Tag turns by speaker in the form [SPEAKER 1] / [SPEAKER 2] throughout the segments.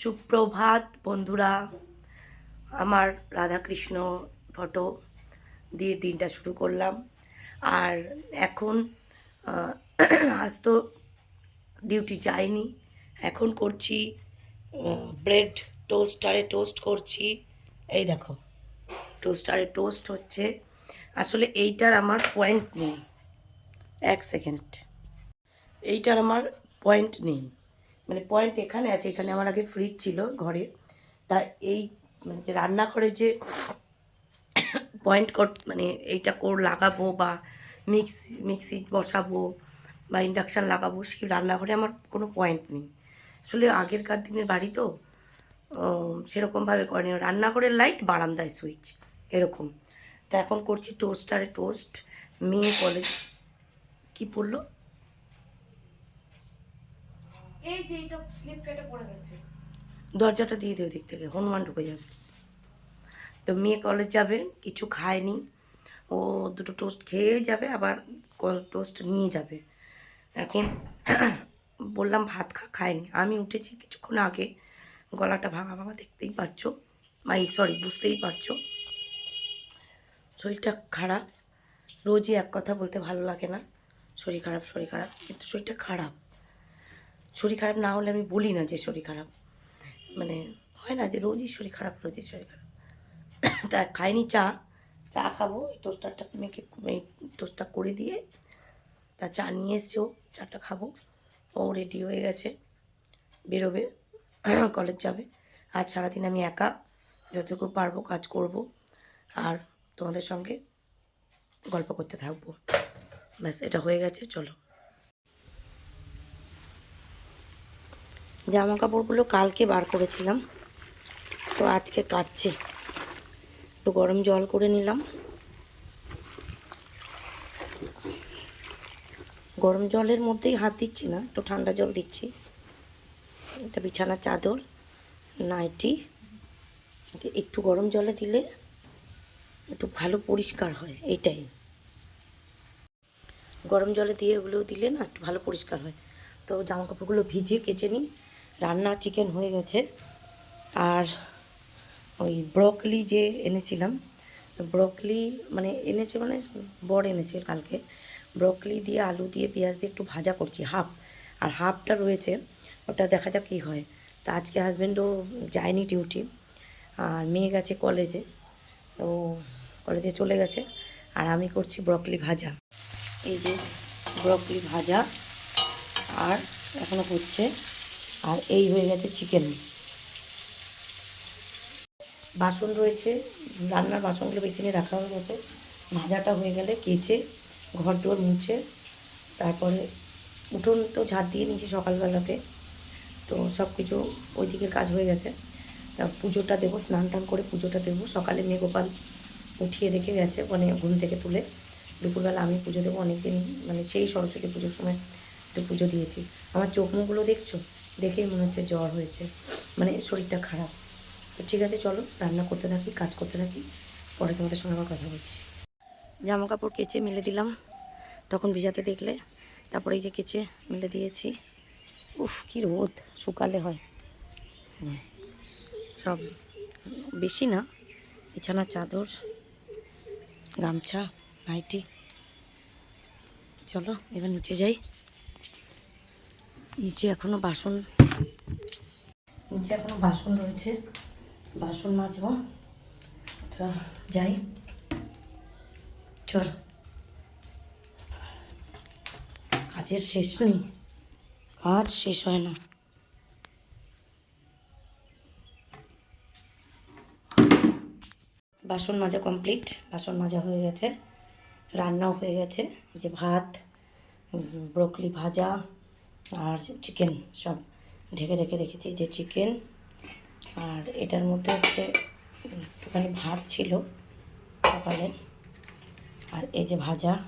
[SPEAKER 1] সুপ্রভাত, বন্ধুরা। আমার রাধাকৃষ্ণ ফটো দিয়ে দিনটা শুরু করলাম। আর এখন আজ তো ডিউটি যাইনি। এখন করছি ব্রেড টোস্টারে টোস্ট করছি। এই দেখো, টোস্টারে টোস্ট হচ্ছে। আসলে এইটার আমার পয়েন্ট নেই। এক সেকেন্ড। এইটার আমার পয়েন্ট নেই। মানে পয়েন্ট এখানে আছে, এখানে আমার আগে ফ্রিজ ছিল ঘরে। তা এই মানে যে রান্নাঘরে যে পয়েন্ট কর মানে এইটা কোর লাগাবো বা মিক্সি মিক্সি বসাবো বা ইন্ডাকশান লাগাবো, সেই রান্নাঘরে আমার কোনো পয়েন্ট নেই। আসলে আগেরকার দিনের বাড়ি তো সেরকমভাবে করেনি। রান্নাঘরের লাইট বারান্দায় সুইচ এরকম। তা এখন করছি টোস্টারে টোস্ট মেয়ে কলেজ কি পড়ল?
[SPEAKER 2] এই যে এটা স্লিপ কেটে পড়ে গেছে।
[SPEAKER 1] দরজাটা দিয়ে দিও দিক থেকে, হনুমান ঢুকে যাবে। তো মেয়ে কলেজ যাবে, কিছু খায়নি। ও দুটো টোস্ট খেয়ে যাবে, আবার টোস্ট নিয়ে যাবে। এখন বললাম ভাত খা, খায়নি। আমি উঠেছি কিছুক্ষণ আগে, গলাটা ভাঙা ভাঙা দেখতেই পারছ মাই সরি বুঝতেই পারছ। শরীরটা খারাপ। রোজই এক কথা বলতে ভালো লাগে না। শরীর খারাপ শরীর খারাপ, কিন্তু শরীরটা খারাপ। শরীর খারাপ না হলে আমি বলি না যে শরীর খারাপ। মানে হয় না যে রোজই শরীর খারাপ, রোজই শরীর খারাপ। তা খাইনি চা চা খাব টোস্টারটা মেয়েকে এই টোস্টটা করে দিয়ে তা চা নিয়ে এসছেও চাটা খাব। ও রেডি হয়ে গেছে, বেরোবে কলেজ যাবে। আজ সারাদিন আমি একা, যতটুকু পারব কাজ করব। আর তোমাদের সঙ্গে গল্প করতে থাকব। ব্যাস, এটা হয়ে গেছে, চলো। জামা কাপড়গুলো কালকে বার করেছিলাম। তো আজকে কাচ্ছি। একটু গরম জল করে নিলাম। গরম জলের মধ্যেই হাত দিচ্ছি না, একটু ঠান্ডা জল দিচ্ছি। এটা বিছানার চাদর, নাইটি। একটু গরম জলে দিলে একটু ভালো পরিষ্কার হয়, এইটাই। গরম জলে দিয়ে ওগুলো দিলে না একটু ভালো পরিষ্কার হয়। তো জামা কাপড়গুলো ভিজিয়ে কেচে নিই। রান্না চিকেন হয়ে গেছে। আর ওই ব্রকলি যে এনেছিলাম ব্রকলি মানে এনেছে মানে বড় এনেছে কালকে। ব্রকলি দিয়ে আলু দিয়ে পেঁয়াজ দিয়ে একটু ভাজা করছি হাফ আর হাফটা রয়েছে, ওটা দেখা যাক কী হয়। তা আজকে হাজব্যান্ডও যায়নি ডিউটি আর মেয়ে গেছে কলেজে তো কলেজে চলে গেছে, আর আমি করছি ব্রকলি ভাজা। এই যে ব্রকলি ভাজা, আর এখনও হচ্ছে আর এই হয়ে গেছে চিকেন বাসন রয়েছে, রান্নার বাসনগুলো বেসিনে রাখা হয়ে গেছে। ভাজাটা হয়ে গেলে কেচে ঘর দোর মুছে, তারপরে উঠোন তো ঝাড় দিয়ে নিয়েছি সকালবেলাতে, তো সব কিছু ওই দিকের কাজ হয়ে গেছে। তা পুজোটা দেবো, স্নান টান করে পুজোটা দেবো। সকালে মেয়ে গোপাল উঠিয়ে রেখে গেছে মানে ঘুম থেকে তুলে। দুপুরবেলা আমি পুজো দেবো, অনেকদিন মানে সেই সরস্বতী পুজোর সময় একটু পুজো দিয়েছি। আমার চোখ মুখগুলো দেখছ? দেখেই মনে হচ্ছে জ্বর হয়েছে। মানে শরীরটা খারাপ। তো ঠিক আছে, চলো, রান্না করতে থাকি, কাজ করতে থাকি। পরে তোমাদের সঙ্গে আবার কথা বলছি। জামা কাপড় কেচে মেলে দিলাম। তখন ভিজাতে দেখলে, তারপরে এই যে কেচে মেলে দিয়েছি। উফ, কি রোদ, শুকালে হয়। হ্যাঁ সব বেশি না, বিছানার চাদর, গামছা, নাইটি। চলো, এবার নিচে যাই। নিচে এখনও বাসন, নিচে এখনও বাসন রয়েছে, বাসন মাজবো। তো যাই, চল। কাজের শেষ নেই, কাজ শেষ হয় না। বাসন মাজা কমপ্লিট, বাসন মাজা হয়ে গেছে, রান্নাও হয়ে গেছে যে ভাত ব্রকলি ভাজা আর চিকেন সব ঢেকে ঢেকে রেখেছি যে চিকেন আর এটার মধ্যে হচ্ছে একটুখানি ভাত ছিল সকালে। আর এই যে ভাজা,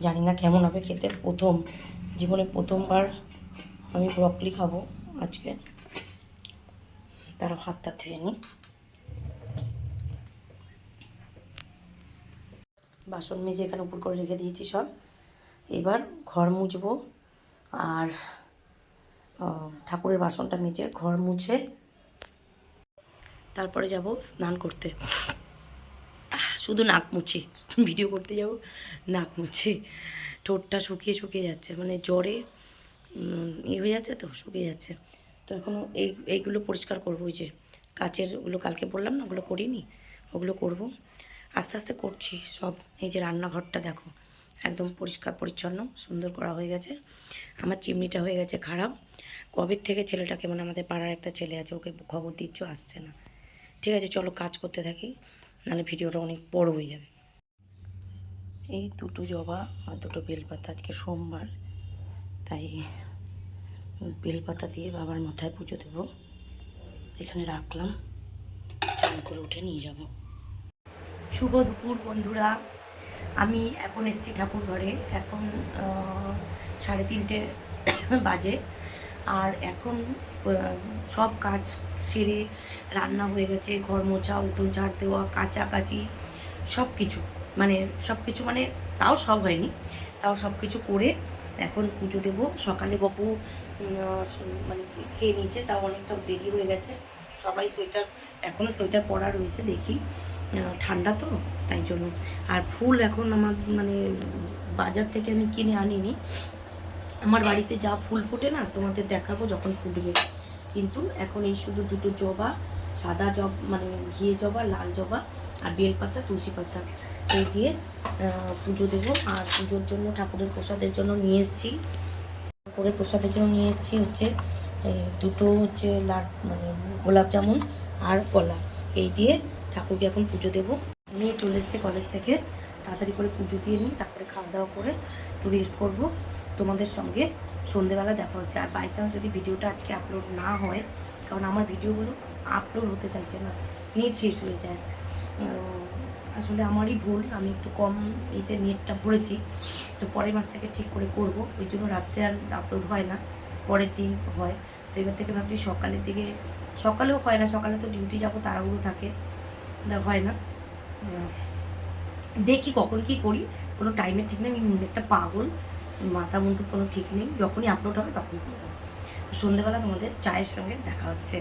[SPEAKER 1] জানি না কেমন হবে খেতে, প্রথম, জীবনে প্রথমবার আমি ব্রকলি খাব আজকে। তারা হাতটা ধুয়ে নিই। বাসন মেজে এখানে উপর করে রেখে দিয়েছি সব। এবার ঘর মুছবো। আর ঠাকুরের বাসনটা মেজে ঘর মুছে তারপরে যাব স্নান করতে। শুধু নাক মুছি, ভিডিও করতে যাব, নাক মুছি। ঠোঁটটা শুকিয়ে শুকিয়ে যাচ্ছে মানে জ্বরে ইয়ে হয়ে যাচ্ছে তো, শুকিয়ে যাচ্ছে। তো এখনও এই, এইগুলো পরিষ্কার করব, ওই যে কাচের ওগুলো কালকে বললাম না, ওগুলো করিনি, ওগুলো করব। আস্তে আস্তে করছি, সব এই যে রান্নাঘরটা দেখো একদম পরিষ্কার পরিচ্ছন্ন, সুন্দর করা হয়ে গেছে। আমার চিমনিটা হয়ে গেছে খারাপ। কবের থেকে ছেলেটাকে মানে আমাদের পাড়ার একটা ছেলে আছে, ওকে খবর দিচ্ছ, আসছে না। ঠিক আছে, চলো কাজ করতে থাকি, নাহলে ভিডিওটা অনেক বড় হয়ে যাবে। এই দুটো জবা আর দুটো বেলপাতা আজকে সোমবার, তাই বেলপাতা দিয়ে বাবার মাথায় পুজো দেবো। এখানে রাখলাম, চান করে উঠে নিয়ে যাব। শুভ দুপুর বন্ধুরা। আমি এখন এসেছি ঠাকুর ঘরে, এখন সাড়ে তিনটে বাজে। আর এখন সব কাজ সেরে রান্না হয়ে গেছে, ঘর মোছা, উঠোন ঝাড় দেওয়া, কাচাকাচি সব কিছু মানে সব কিছু মানে তাও সব হয়নি, তাও সব কিছু করে এখন পুজো দেব। সকালে গপু মানে খেয়ে নিয়েছে, তাও অনেকটা দেরি হয়ে গেছে। সবাই সোয়েটার এখনও সোয়েটার পরা রয়েছে, দেখি। ঠান্ডা তো, তাই জন্য। আর ফুল এখন আমার মানে বাজার থেকে আমি কিনে আনিনি। আমার বাড়িতে যা ফুল ফোটে না, তোমাদের দেখাবো যখন ফুটবে। কিন্তু এখন এই শুধু দুটো জবা, সাদা জব মানে ঘিয়ে জবা, লাল জবা আর বেলপাতা, তুলসী পাতা। এই দিয়ে পুজো দেবো। আর পুজোর জন্য, ঠাকুরের প্রসাদের জন্য নিয়ে এসেছি। ঠাকুরের প্রসাদের জন্য নিয়ে এসেছি হচ্ছে দুটো হচ্ছে লাড মানে গোলাপ জামুন আর কলা। এই দিয়ে ঠাকুরকে এখন পুজো দেবো। মেয়ে চলে এসছে কলেজ থেকে। তাড়াতাড়ি করে পুজো দিয়ে নিই, তারপরে খাওয়া দাওয়া করে একটু রেস্ট করব। তোমাদের সঙ্গে সন্ধেবেলা দেখা হচ্ছে। আর বাই চান্স যদি ভিডিওটা আজকে আপলোড না হয়, কারণ আমার ভিডিওগুলো আপলোড হতে চাইছে না নেট শেষ হয়ে যায়। আসলে আমারই ভুল, আমি একটু কম এতে নেটটা ভরেছি। তো পরের মাস থেকে ঠিক করে করব। ওই জন্য রাত্রে আর আপলোড হয় না, পরের দিন হয়। তো এবার থেকে ভাবছি সকালের দিকে, সকালেও হয় না, সকালে তো ডিউটি যাব, তাড়াহুড়ো থাকে। হয় না। দেখি কখন কি করি। কোনো টাইমের ঠিক নেই, আমি একটা পাগল, মাথা মুন্টুর কোনো ঠিক নেই। যখনই আপলোড হবে তখন করব তো সন্ধ্যেবেলা তোমাদের চায়ের সঙ্গে দেখা হচ্ছে।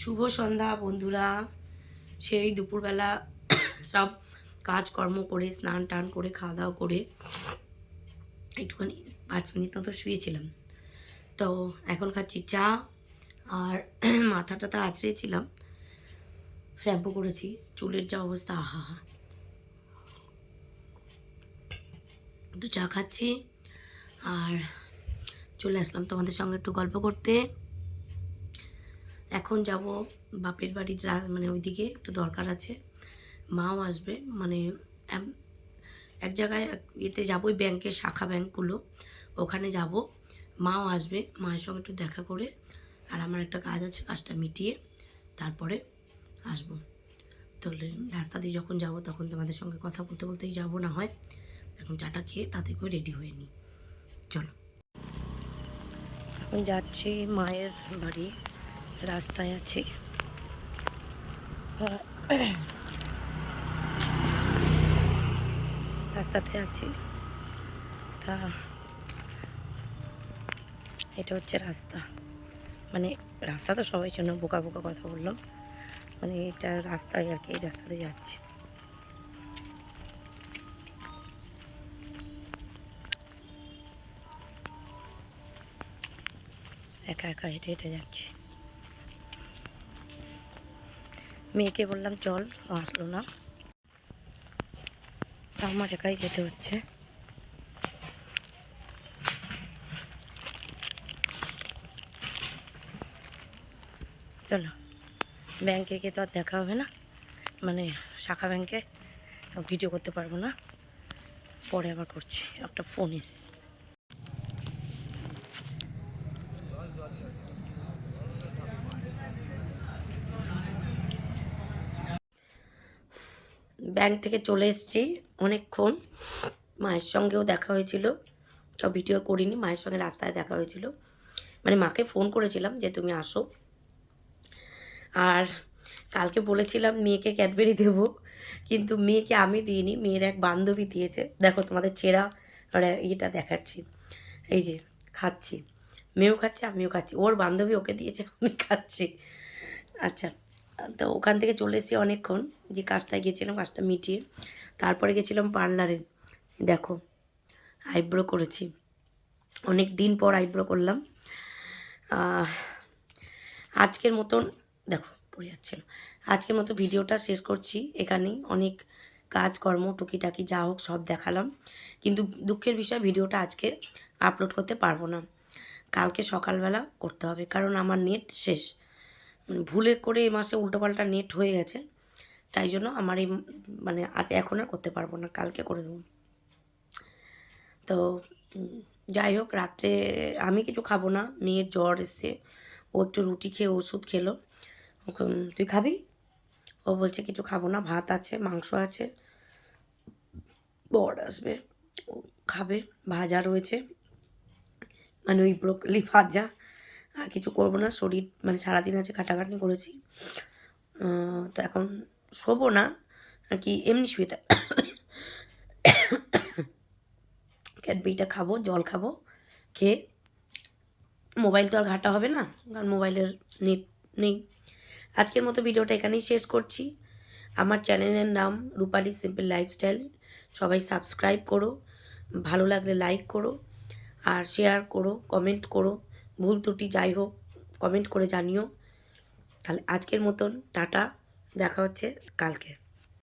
[SPEAKER 1] শুভ সন্ধ্যা বন্ধুরা। সেই দুপুরবেলা সব কাজকর্ম করে, স্নান টান করে, খাওয়া দাওয়া করে একটুখানি পাঁচ মিনিট মতো শুয়েছিলাম। তো এখন খাচ্ছি চা, আর মাথাটা তো আঁচড়েছিলাম। শ্যাম্পু করেছি, চুলের যা অবস্থা, আহা হা। তো চা খাচ্ছি, আর চলে আসলাম তোমাদের সঙ্গে একটু গল্প করতে। এখন যাব বাপের বাড়ির মানে ওইদিকে একটু দরকার আছে। মাও আসবে মানে এক জায়গায় ইয়েতে যাব ব্যাংকের শাখা ব্যাংকগুলো, ওখানে যাব। মাও আসবে, মায়ের সঙ্গে একটু দেখা করে, আর আমার একটা কাজ আছে, কাজটা মিটিয়ে তারপরে আসব। তাহলে রাস্তা দিয়ে যখন যাব তখন তোমাদের সঙ্গে কথা বলতে বলতেই যাব না হয়। এখন চাটা খেয়ে তাতে করে রেডি হয়ে নিই চলো। এখন যাচ্ছি মায়ের বাড়ি। রাস্তায় আছি। রাস্তাতে আছি। তা এটা হচ্ছে রাস্তা। মানে রাস্তা তো সবাই জন্য বোকা বোকা কথা বললাম মানে এটা রাস্তায় আর কি, এই রাস্তাতে যাচ্ছি। একা একা হেঁটে হেঁটে যাচ্ছি। মেয়েকে বললাম, চল, আসলো না। আমার একাই যেতে হচ্ছে। চলো। ব্যাংকে গিয়ে তো আর দেখা হবে না। মানে শাখা ব্যাংকে ভিডিও করতে পারব না। পরে আবার করছি। একটা ফোন এস ব্যাংক থেকে চলে এসেছি অনেকক্ষণ। মায়ের সঙ্গেও দেখা হয়েছিল। সব ভিডিও করিনি। মায়ের সঙ্গে রাস্তায় দেখা হয়েছিল। মানে মাকে ফোন করেছিলাম যে তুমি আসো। আর কালকে বলেছিলাম মেয়েকে ক্যাডবেরি দেবো, কিন্তু মেয়েকে আমি দিইনি, মেয়ের এক বান্ধবী দিয়েছে। দেখো তোমাদের চেরা আর ইয়েটা দেখাচ্ছি। এই যে, খাচ্ছি। মেয়েও খাচ্ছে, আমিও খাচ্ছি। ওর বান্ধবী ওকে দিয়েছে, আমি খাচ্ছি। আচ্ছা তো ওখান থেকে চলে এসেছি অনেকক্ষণ। যে কাজটায় গিয়েছিলাম, কাজটা মিটিয়ে। তারপরে গেছিলাম পার্লারে। দেখো, আইব্রো করেছি। অনেক দিন পর আইব্রো করলাম। আজকের মতন দেখো, পড়ে যাচ্ছিল। আজকের মতো ভিডিওটা শেষ করছি। এখানেই অনেক কাজকর্ম টুকিটাকি যা হোক সব দেখালাম। কিন্তু দুঃখের বিষয়, ভিডিওটা আজকে আপলোড করতে পারব না। কালকে সকালবেলা করতে হবে, কারণ আমার নেট শেষ। ভুলে করে এ মাসে উল্টোপাল্টা নেট হয়ে গেছে। তাই জন্য আমার এই মানে আজ এখন আর করতে পারব না, কালকে করে দেবো। তো যাই হোক, রাত্রে আমি কিছু খাব না, মেয়ের জ্বর এসছে। ও একটু রুটি খেয়ে ওষুধ খেলো। তুই খাবি? ও বলছে, কিছু খাব না, ভাত আছে, মাংস আছে, বর আসবে, ও খাবে, ভাজা রয়েছে মানে ওই ব্রোকলি ভাজা, আর কিছু করব না, শরীর মানে সারাদিন আছে খাটাখাটনি করেছি তো এখন শোবো না, আর কি, এমনি শুয়ে থাক, ক্যাডবেরিটা খাব, জল খাব, খেয়ে, মোবাইল তো আর ঘাটা হবে না, কারণ মোবাইলের নেট নেই আজকের মতো ভিডিওটা এখানেই শেষ করছি। আমার চ্যানেলের নাম রূপালি সিম্পল লাইফস্টাইল। সবাই সাবস্ক্রাইব করো, ভালো লাগলে লাইক করো আর শেয়ার করো, কমেন্ট করো। ভুল ত্রুটি যাই হোক, কমেন্ট করে জানিও। তাহলে আজকের মতন, টাটা, দেখা হচ্ছে কালকে।